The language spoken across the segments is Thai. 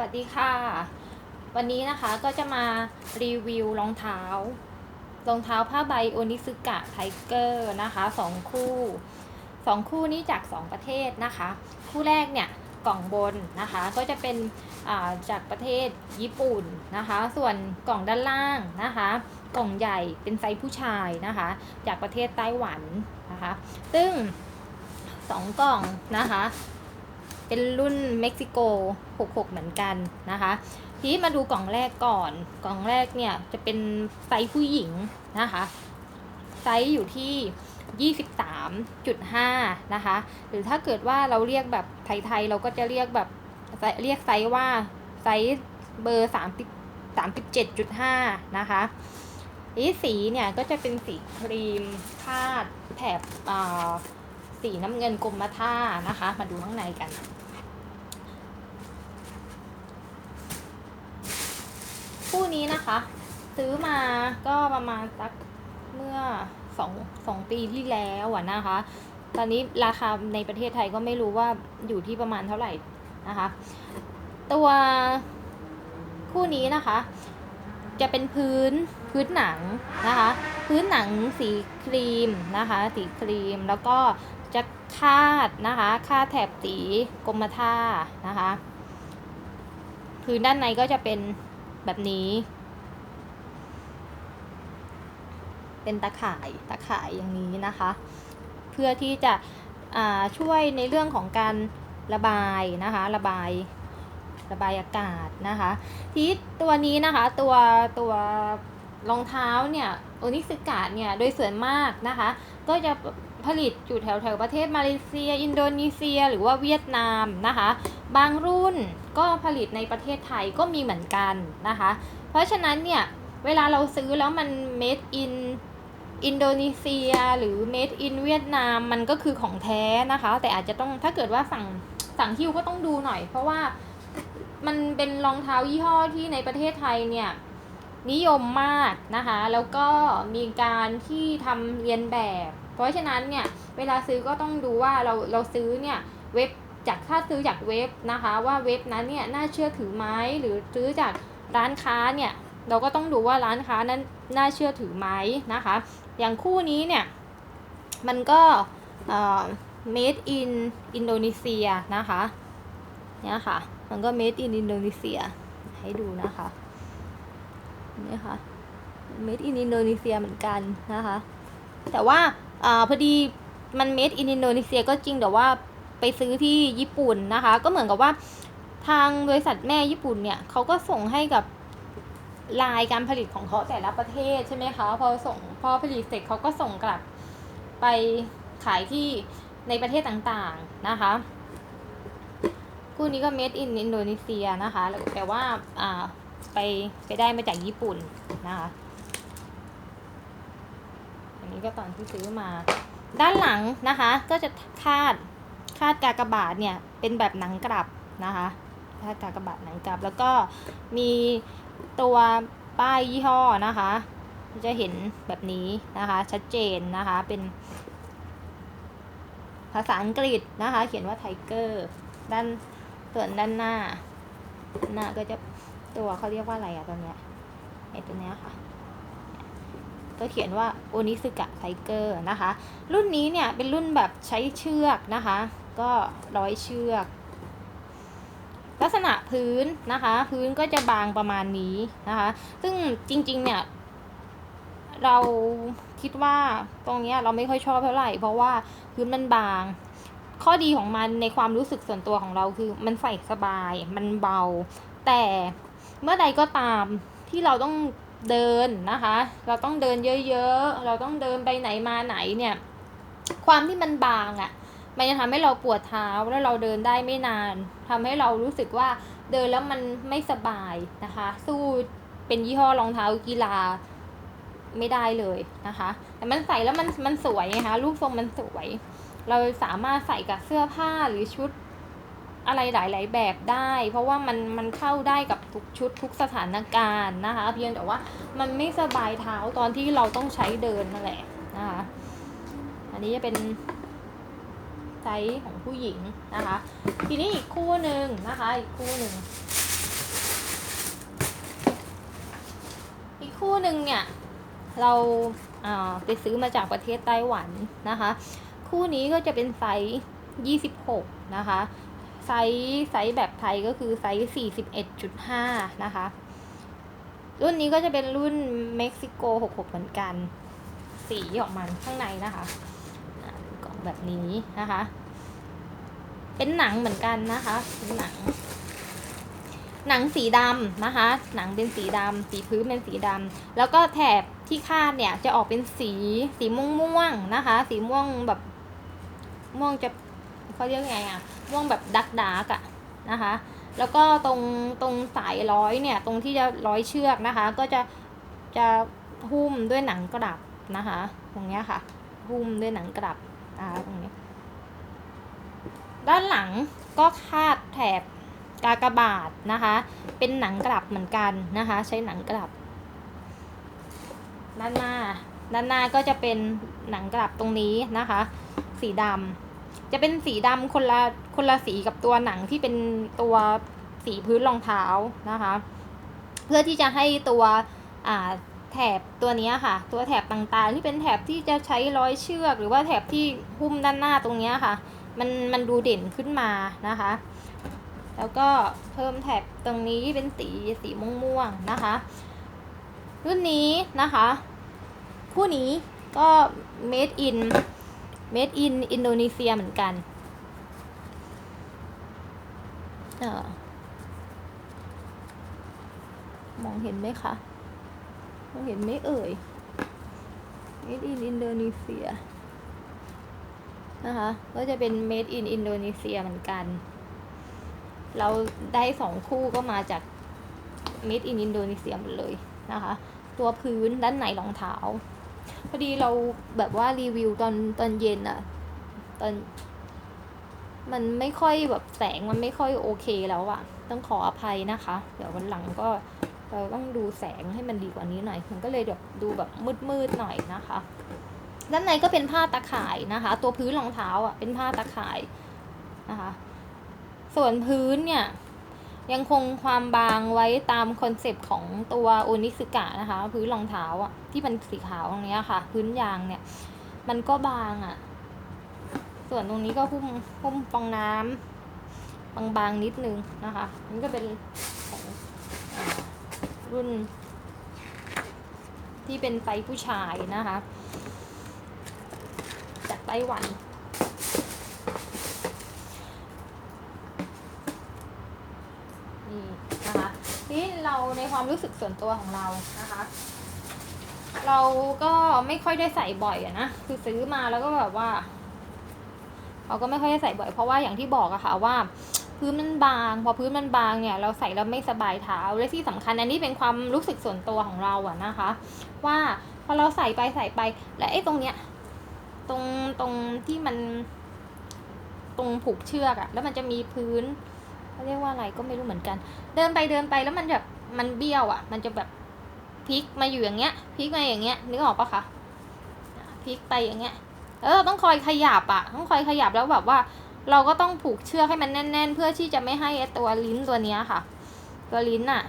วัสดีค่ะ วันนี้นะคะก็จะมารีวิวรองเท้ารองเท้าผ้าใบโอนิซึกะไทเกอร์นะคะสองคู่สองคู่นี้จากสองประเทศนะคะ คู่แรกเนี่ยกล่องบนนะคะก็จะเป็นาจากประเทศญี่ปุ่นนะคะ ส่วนกล่องด้านล่างนะคะ กล่องใหญ่เป็นไซส์ผู้ชายนะคะ จากประเทศไต้หวันนะคะ ซึ่งสองกล่องนะคะ เป็นรุ่นเม็กซิโก 66 เหมือนกันนะคะ ทีนี้มาดูกล่องแรกก่อน กล่องแรกเนี่ยจะเป็นไซส์ผู้หญิงนะคะ ไซส์อยู่ที่ 23.5 นะคะ หรือถ้าเกิดว่าเราเรียกแบบไทยๆ เราก็จะเรียกแบบเรียกไซส์ว่าไซส์เบอร์ 30 37.5 นะคะนี่สีเนี่ยก็จะเป็นสีครีมคาดแถบอ่าสีน้ำเงินกรมท่านะคะ มาดูข้างในกัน คู่ นะคะ ซื้อมาก็ประมาณสักเมื่อสองสองปีที่แล้วอะนะคะ ตอนนี้ราคาในประเทศไทยก็ไม่รู้ว่าอยู่ที่ประมาณเท่าไหร่นะคะ ตัวคู่นี้นะคะ จะเป็นพื้นพื้นหนังนะคะ พื้นหนังสีครีมนะคะ สีครีมแล้วก็จะคาดนะคะคาดแถบสีกรมท่านะคะ พื้นด้านในก็จะเป็นแบบนี้ เป็นตะข่ายตะข่ายอย่างนี้นะคะ เพื่อที่จะช่วยในเรื่องของการระบายนะคะ ระบายระบายอากาศนะคะทีตัวนี้นะคะตัวตัวรองเท้าเนี่ยโอนิสึกะเนี่ยโดยส่วนมากนะคะ ก็จะผลิตอยู่แถวแถวประเทศมาเลเซีย อินโดนีเซีย หรือว่าเวียดนามนะคะ บางรุ่นก็ผลิตในประเทศไทยก็มีเหมือนกันนะคะ เพราะฉะนั้นเนี่ยเวลาเราซื้อแล้วมัน made in อินโดนีเซียหรือ made in เวียดนามมันก็คือของแท้นะคะ แต่อาจจะต้องถ้าเกิดว่าสั่งสั่งฮิ้วก็ต้องดูหน่อย เพราะว่ามันเป็นรองเท้ายี่ห้อที่ในประเทศไทยเนี่ยนิยมมากนะคะ แล้วก็มีการที่ทำเรียนแบบ เพราะฉะนั้นเนี่ยเวลาซื้อก็ต้องดูว่าเราเราซื้อเนี่ยเว็บจากถ้าซื้อจากเว็บนะคะ ว่าเว็บนั้นเนี่ยน่าเชื่อถือไหมหรือซื้อจากร้านค้าเนี่ยเราก็ต้องดูว่าร้านค้านั้น น่าเชื่อถือไหมนะคะ อย่างคู่นี้เนี่ย มันก็เอ่อ made in อินโดนีเซียนะคะเนี่ยค่ะ มันก็ made in อินโดนีเซีย ให้ดูนะคะเนี่ยค่ะ made in อินโดนีเซียเหมือนกันนะคะ แต่ว่าอพอดีมัน made in อินโดนีเซียก็จริงแต่ว่าไปซื้อที่ญี่ปุ่นนะคะ ก็เหมือนกับว่าทางบริษัทแม่ญี่ปุ่นเนี่ยเขาก็ส่งให้กับ ลายการผลิตของเขาแต่ละประเทศใช่ไหมคะพอส่งพอผลิตเสร็จเขาก็ส่งกลับไปขายที่ในประเทศต่างๆนะคะคู่นี้ก็ made in อินโดนีเซียนะคะแต่ว่าอ่าไปไปได้มาจากญี่ปุ่นนะคะอันนี้ก็ตอนที่ซื้อมา ด้านหลังนะคะก็จะคาดคาดกากบาทเนี่ยเป็นแบบหนังกลับนะคะ คากากบาทหนังกลับ แล้วก็มีตัวป้ายยี่ห้อนะคะ จะเห็นแบบนี้นะคะ ชัดเจนนะคะเป็น ภาษาอังกฤษนะคะ เขียนว่าไทเกอร์ด้านส่วนด้านหน้า หน้าก็จะตัวเขาเรียกว่าอะไรอะตัวเนี้ยไอตัวเนี้ยค่ะก็เขียนว่าโอนิสึกะไทเกอร์นะคะ รุ่นนี้เนี่ยเป็นรุ่นแบบใช้เชือกนะคะ ก็ร้อยเชือก ลักษณะพื้นนะคะ พื้นก็จะบางประมาณนี้นะคะ ซึ่งจริงๆเนี่ยเราคิดว่าตรงเนี้ยเราไม่ค่อยชอบเท่าไหร่ เพราะว่าพื้นมันบาง ข้อดีของมันในความรู้สึกส่วนตัวของเราคือ มันใส่สบายมันเบา แต่เมื่อใดก็ตามที่เราต้องเดินนะคะ เราต้องเดินเยอะๆ เราต้องเดินไปไหนมาไหนเนี่ย ความที่มันบางอะ่ะ มันจะทำให้เราปวดเท้าแล้วเราเดินได้ไม่นานทำให้เรารู้สึกว่าเดินแล้วมันไม่สบายนะคะ สู้เป็นยี่ห้อรองเท้ากีฬาไม่ได้เลยนะคะ แต่มันใส่แล้วมันมันสวยไงคะรูปทรงมันสวย เราสามารถใส่กับเสื้อผ้าหรือชุดอะไรหลาย ๆ แบบได้ เพราะว่ามันมันเข้าได้กับทุกชุดทุกสถานการณ์นะคะ เพียงแต่ว่ามันไม่สบายเท้าตอนที่เราต้องใช้เดินนั่นแหละนะคะ อันนี้จะเป็น ไซส์ของผู้หญิงนะคะ ทีนี้อีกคู่หนึ่งนะคะ อีกคู่หนึ่งอีกคู่หนึ่งเนี่ยเราเออไปซื้อมาจากประเทศไต้หวันนะคะ คู่นี้ก็จะเป็นไซส์26 นะคะ ไซส์ไซส์แบบไทยก็คือไซส์ 41.5 นะคะ รุ่นนี้ก็จะเป็นรุ่นเม็กซิโก 66 เหมือนกัน สีของมันข้างในนะคะ แบบนี้นะคะ เป็นหนังเหมือนกันนะคะเป็นหนัง หนังสีดำนะคะ หนังเป็นสีดำสีพื้นเป็นสีดำแล้วก็แถบที่คาดเนี่ยจะออกเป็นสีสีม่วงม่วงนะคะ สีม่วงแบบม่วงจะเขาเรียกไงอะม่วงแบบดักดักอะนะคะ แล้วก็ตรงตรงสายร้อยเนี่ย ตรงที่จะร้อยเชือกนะคะ ก็จะจะหุ้มด้วยหนังกระดับนะคะ ตรงเนี้ยค่ะหุ้มด้วยหนังกระดับ นะคะตรงนี้ ด้านหลังก็คาดแถบกากบาทนะคะ เป็นหนังกลับเหมือนกันนะคะ ใช้หนังกลับ ด้านหน้า ด้านหน้าก็จะเป็นหนังกลับตรงนี้นะคะ สีดำจะเป็นสีดำคนละคนละสีกับตัวหนังที่เป็นตัวสีพื้นรองเท้านะคะ เพื่อที่จะให้ตัวอ่า แถบตัวนี้ค่ะ ตัวแถบต่างๆ ที่เป็นแถบที่จะใช้ร้อยเชือก หรือว่าแถบที่หุ้มด้านหน้าตรงนี้ค่ะ มันมันดูเด่นขึ้นมานะคะ แล้วก็เพิ่มแถบตรงนี้เป็นสีสีม่วงๆนะคะ รุ่นนี้นะคะ คู่นี้ก็ made in made in อินโดนีเซียเหมือนกันออมองเห็นไหมคะ มองเห็นไหมเอ่ย made in อินโดนีเซียนะคะ ก็จะเป็น made in อินโดนีเซียเหมือนกัน เราได้สองคู่ก็มาจาก made in อินโดนีเซียหมดเลยนะคะ ตัวพื้นด้านในรองเท้า พอดีเราแบบว่ารีวิวตอนตอนเย็นอะตอนมันไม่ค่อยแบบแสงมันไม่ค่อยโอเคแล้วอะต้องขออภัยนะคะ เดี๋ยววันหลังก็ เราต้องดูแสงให้มันดีกว่านี้หน่อย มันก็เลยแบบดูแบบมืดๆหน่อยนะคะ ด้านในก็เป็นผ้าตะข่ายนะคะ ตัวพื้นรองเท้าอะเป็นผ้าตะข่ายนะคะ ส่วนพื้นเนี่ยยังคงความบางไว้ตามคอนเซปต์ของตัวโอนิสึกะนะคะ พื้นรองเท้าอะที่มันสีขาวตรงนี้ค่ะ พื้นยางเนี่ย มันก็บางอะ ส่วนตรงนี้ก็หุ้มหุ้มฟองน้ำบางๆนิดนึงนะคะนี่ก็เป็น รุ่น ที่เป็นไซส์ผู้ชายนะคะ จากไต้หวัน นี่นะคะนี่เราในความรู้สึกส่วนตัวของเรานะคะ เราก็ไม่ค่อยได้ใส่บ่อยอะนะ คือซื้อมาแล้วก็แบบว่า เราก็ไม่ค่อยได้ใส่บ่อยเพราะว่าอย่างที่บอกอะค่ะว่า พื้นมันบาง พอพื้นมันบางเนี่ยเราใส่แล้วไม่สบายเท้าและที่สำคัญอันนี้เป็นความรู้สึกส่วนตัวของเราอะนะคะ ว่าพอเราใส่ไปใส่ไป และไอ้ตรงเนี้ยตรงตรงที่มัน ตรงผูกเชือกอะแล้วมันจะมีพื้นเขาเรียกว่าอะไรก็ไม่รู้เหมือนกัน เดินไปเดินไปแล้วมันแบบมันเบี้ยวอะมันจะแบบพลิกมาอยู่อย่างเงี้ยพลิกมาอย่างเงี้ยนึกออกปะคะพลิกไปอย่างเงี้ยเออต้องคอยขยับอะต้องคอยขยับแล้วแบบว่า เราก็ต้องผูกเชือกให้มันแน่น ๆ เพื่อที่จะไม่ให้ตัวลิ้นตัวเนี้ยค่ะ ตัวลิ้นอะ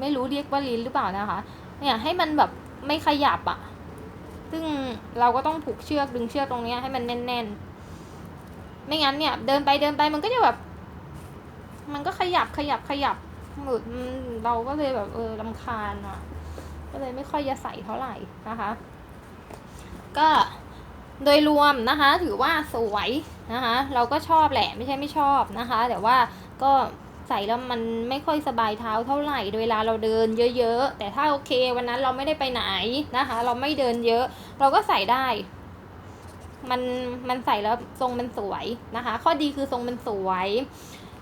ไม่รู้เรียกว่าลิ้นหรือเปล่านะคะ เนี่ยให้มันแบบไม่ขยับอะซึ่งเราก็ต้องผูกเชือกดึงเชือกตรงเนี้ยให้มันแน่น ๆ ไม่งั้นเนี่ย เดินไปเดินไปมันก็จะแบบ มันก็ขยับขยับขยับหมดเราก็เลยแบบเออลำคาญอะ ก็เลยไม่ค่อยจะใส่เท่าไหร่นะคะ ก็โดยรวมนะคะ ถือว่าสวย นะคะเราก็ชอบแหละไม่ใช่ไม่ชอบนะคะ แต่ว่าก็ใส่แล้วมันไม่ค่อยสบายเท้าเท่าไหร่เวลาเราเดินเยอะๆ แต่ถ้าโอเควันนั้นเราไม่ได้ไปไหนนะคะ เราไม่เดินเยอะ เราก็ใส่ได้ มันมันใส่แล้วทรงมันสวยนะคะ ข้อดีคือทรงมันสวย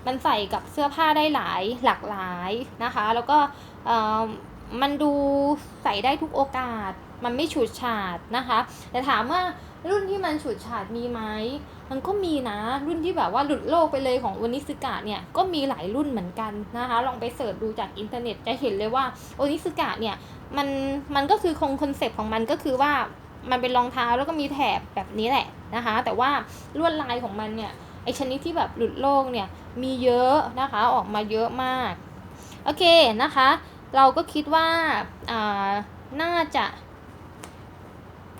มันใส่กับเสื้อผ้าได้หลายหลากหลายนะคะ แล้วก็เอ่อมันดูใส่ได้ทุกโอกาส มันไม่ฉูดฉาดนะคะ แต่ถามว่า รุ่นที่มันฉูดฉาดมีไหมมันก็มีนะ รุ่นที่แบบว่าหลุดโลกไปเลยของโอนิสกะเนี่ยก็มีหลายรุ่นเหมือนกันนะคะลองไปเสิร์ชดูจากอินเทอร์เน็ตจะเห็นเลยว่าโอนิสกะเนี่ยมันมันก็คือคงคอนเซปต์ของมันก็คือว่ามันเป็นรองเท้าแล้วก็มีแถบแบบนี้แหละนะคะ แต่ว่าลวดลายของมันเนี่ยไอชนิดที่แบบหลุดโลกเนี่ยมีเยอะนะคะออกมาเยอะมาก โอเคนะคะ เราก็คิดว่าอ่าน่าจะ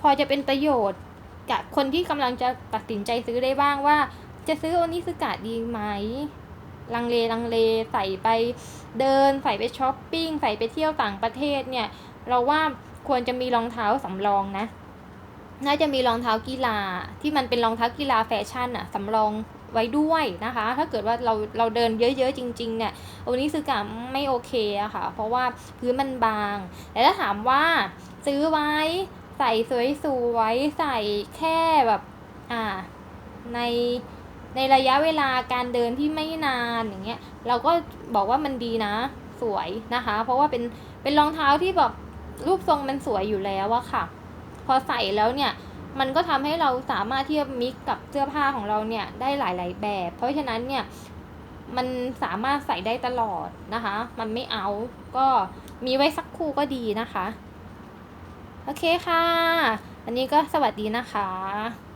พอจะเป็นประโยชน์ กับคนที่กำลังจะตัดสินใจซื้อได้บ้างว่า จะซื้อโอนิสกะดีไหม ลังเลลังเลใส่ไปเดิน ใส่ไปช้อปปิ้ง ใส่ไปเที่ยวต่างประเทศเนี่ย เราว่าควรจะมีรองเท้าสำรองนะ น่าจะมีรองเท้ากีฬาที่มันเป็นรองเท้ากีฬาแฟชั่นอะสำรองไว้ด้วยนะคะ ถ้าเกิดว่าเราเราเดินเยอะๆจริงๆเนี่ยโอนิสกะไม่โอเคอะค่ะ เพราะว่าพื้นมันบาง แต่ถ้าถามว่าซื้อไว้ ใส่สวยๆใส่แค่แบบอ่าในในระยะเวลาการเดินที่ไม่นานอย่างเงี้ยเราก็บอกว่ามันดีนะสวยนะคะ เพราะว่าเป็นเป็นรองเท้าที่แบบรูปทรงมันสวยอยู่แล้วอะค่ะ พอใส่แล้วเนี่ยมันก็ทำให้เราสามารถที่จะมิกกับเสื้อผ้าของเราเนี่ยได้หลาย ๆ แบบ เพราะฉะนั้นเนี่ยมันสามารถใส่ได้ตลอดนะคะ มันไม่เอาก็มีไว้สักคู่ก็ดีนะคะ โอเคค่ะ อันนี้ก็สวัสดีนะคะ